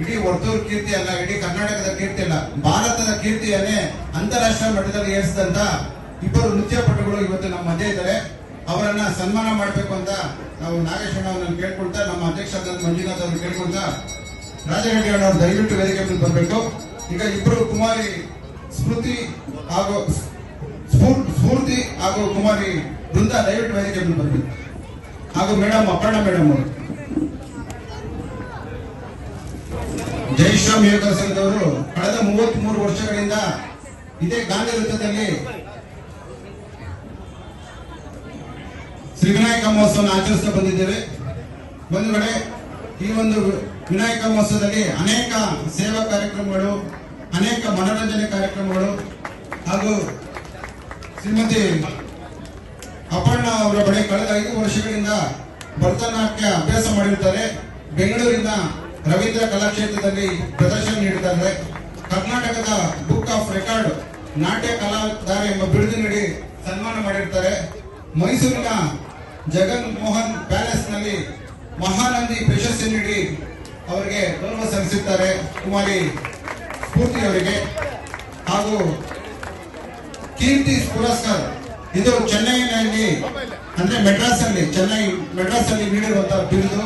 ಇಡೀ ವರ್ತೂರು ಕೀರ್ತಿ ಅಲ್ಲ, ಇಡೀ ಕರ್ನಾಟಕದ ಕೀರ್ತಿ ಅಲ್ಲ, ಭಾರತದ ಕೀರ್ತಿಯನ್ನೇ ಅಂತಾರಾಷ್ಟ್ರೀಯ ಮಟ್ಟದಲ್ಲಿ ಏರಿಸಿದಂತ ಇಬ್ಬರು ನೃತ್ಯ ಪಟುಗಳು ಇವತ್ತು ನಮ್ಮ ಮಧ್ಯೆ ಇದ್ದಾರೆ. ಅವರನ್ನ ಸನ್ಮಾನ ಮಾಡಬೇಕು ಅಂತ ನಾವು ನಾಗೇಶ್ವರ ಅವರನ್ನು ಕೇಳ್ಕೊಳ್ತಾ, ನಮ್ಮ ಅಧ್ಯಕ್ಷ ಮಂಜುನಾಥ್ ಅವ್ರನ್ನ ಕೇಳ್ಕೊಳ್ತಾ ರಾಜರೆಡ್ಡಿ ಅವರು ದಯವಿಟ್ಟು ವೇದಿಕೆ ಮೇಲೆ ಬರಬೇಕು ಈಗ ಇಬ್ಬರು ಕುಮಾರಿ ಸ್ಮೃತಿ ಹಾಗೂ ಸ್ಫೂರ್- ಸ್ಫೂರ್ತಿ ಹಾಗೂ ಕುಮಾರಿ ವೃಂದ ದಯವಿಟ್ಟು ವೇದಿಕೆ ಮೇಲೆ ಬರಬೇಕು ಹಾಗೂ ಮೇಡಮ್, ಅಪರ್ಣ ಮೇಡಮ್ ಅವರು. ಸಂಘದವರು ಕಳೆದ ಮೂವತ್ತ್ ಮೂರು ವರ್ಷಗಳಿಂದ ಇದೇ ಗಾಂಧಿ ವೃತ್ತದಲ್ಲಿ ಶ್ರೀ ವಿನಾಯಕ ಮಹೋತ್ಸವನ ಆಚರಿಸ್ತಾ ಬಂದಿದ್ದೇವೆ. ಒಂದು ಕಡೆ ಈ ಒಂದು ವಿನಾಯಕ ಮಹೋತ್ಸವದಲ್ಲಿ ಅನೇಕ ಸೇವಾ ಕಾರ್ಯಕ್ರಮಗಳು, ಅನೇಕ ಮನೋರಂಜನೆ ಕಾರ್ಯಕ್ರಮಗಳು ಹಾಗೂ ಶ್ರೀಮತಿ ಅಪರ್ಣ ಅವರ ಬಳಿ ಕಳೆದ ಐದು ವರ್ಷಗಳಿಂದ ಭರತನಾಟ್ಯ ಅಭ್ಯಾಸ ಮಾಡಿರ್ತಾರೆ ಬೆಂಗಳೂರಿನ ರವೀಂದ್ರ ಕಲಾಕ್ಷೇತ್ರದಲ್ಲಿ ಪ್ರದರ್ಶನ ನೀಡಿದ್ದಾರೆ ಕರ್ನಾಟಕದ ಬುಕ್ ಆಫ್ ರೆಕಾರ್ಡ್ ನಾಟ್ಯ ಕಲಾಧಾರ ಎಂಬ ಬಿರುದು ನೀಡಿ ಸನ್ಮಾನ ಮಾಡಿರ್ತಾರೆ. ಮೈಸೂರಿನ ಜಗನ್ ಮೋಹನ್ ಪ್ಯಾಲೇಸ್ನಲ್ಲಿ ಮಹಾನಂದಿ ಪ್ರಶಸ್ತಿ ನೀಡಿ ಅವರಿಗೆ ಗೌರವ ಸಲ್ಲಿಸುತ್ತಾರೆ ಕುಮಾರಿ ಸ್ಫೂರ್ತಿ ಅವರಿಗೆ. ಹಾಗೂ ಕೀರ್ತಿ ಪುರಸ್ಕಾರ, ಇದು ಚೆನ್ನೈನಲ್ಲಿ, ಅಂದ್ರೆ ಮೆಡ್ರಾಸ್ ಅಲ್ಲಿ ಚೆನ್ನೈ ಮೆಡ್ರಾಸ್ ಅಲ್ಲಿ ನೀಡಿರುವಂತಹ ಬಿರುದು.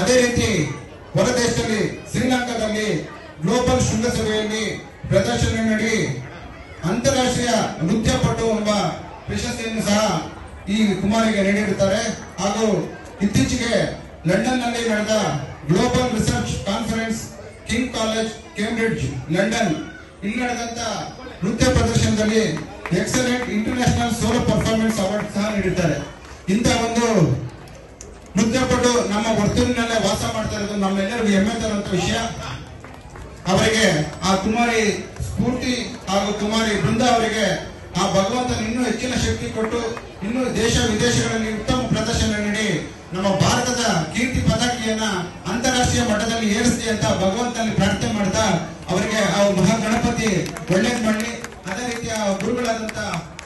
ಅದೇ ರೀತಿ ಹೊರ ದೇಶದಲ್ಲಿ ಶ್ರೀಲಂಕಾದಲ್ಲಿ ಗ್ಲೋಬಲ್ ಶೃಂಗಸಭೆಯಲ್ಲಿ ಪ್ರದರ್ಶನ ನೀಡಿ ಅಂತಾರಾಷ್ಟ್ರೀಯ ನೃತ್ಯ ಪಟು ಎಂಬ ಪ್ರಶಸ್ತಿಯನ್ನು ಸಹ ಈ ಕುಮಾರಿಗೆ ನೀಡಿರುತ್ತಾರೆ. ಹಾಗೂ ಇತ್ತೀಚೆಗೆ ಲಂಡನ್ನಲ್ಲಿ ನಡೆದ global research conference king college Cambridge London ಇಲ್ಲಿ ನಡೆದಂತ ನೃತ್ಯ ಪ್ರದರ್ಶನದಲ್ಲಿ excellent international solo performance award ಸಹ ನೀಡಿದ್ದಾರೆ. ಇಂತಹ ಒಂದು ನಮ್ಮ ವರ್ತೂರಿನಲ್ಲೇ ವಾಸ ಮಾಡ್ತಾ ಇರೋದು ನಮ್ಮೆಲ್ಲರಿಗೂ ಹೆಮ್ಮೆ ತರುವಂತ ವಿಷಯ. ಅವರಿಗೆ ಆ ಕುಮಾರಿ ಸ್ಫೂರ್ತಿ ಹಾಗೂ ಕುಮಾರಿ ಬೃಂದ ಅವರಿಗೆ ಆ ಭಗವಂತನ ಇನ್ನೂ ಹೆಚ್ಚಿನ ಶಕ್ತಿ ಕೊಟ್ಟು ಇನ್ನೂ ದೇಶ ವಿದೇಶಗಳಲ್ಲಿ ಉತ್ತಮ ಪ್ರದರ್ಶನ ನೀಡಿ ನಮ್ಮ ಭಾರತದ ಕೀರ್ತಿ ಪದಕಿಯನ್ನ ಅಂತಾರಾಷ್ಟ್ರೀಯ ಮಟ್ಟದಲ್ಲಿ ಏರಿಸಲಿ ಅಂತ ಭಗವಂತನಲ್ಲಿ ಪ್ರಾರ್ಥನೆ ಮಾಡ್ತಾ ಅವರಿಗೆ ಆ ಮಹಾಗಣಪತಿ ಒಳ್ಳೇದ್ ಮಾಡಲಿ. ಅದೇ ರೀತಿಯ ಗುರುಗಳಾದಂತ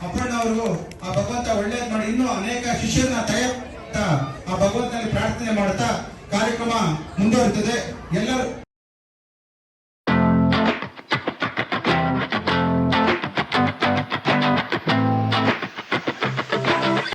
ಅಪರ್ಣ ಅವರು ಆ ಭಗವಂತ ಒಳ್ಳೇದ್ ಮಾಡಿ. ಇನ್ನೂ ಅನೇಕ ಶಿಷ್ಯರನ್ನ ತಯಾರ ಆ ಭಗವಂತನಲ್ಲಿ ಪ್ರಾರ್ಥನೆ ಮಾಡ್ತಾ ಕಾರ್ಯಕ್ರಮ ಮುಂದುವರಿತದೆ. ಎಲ್ಲರೂ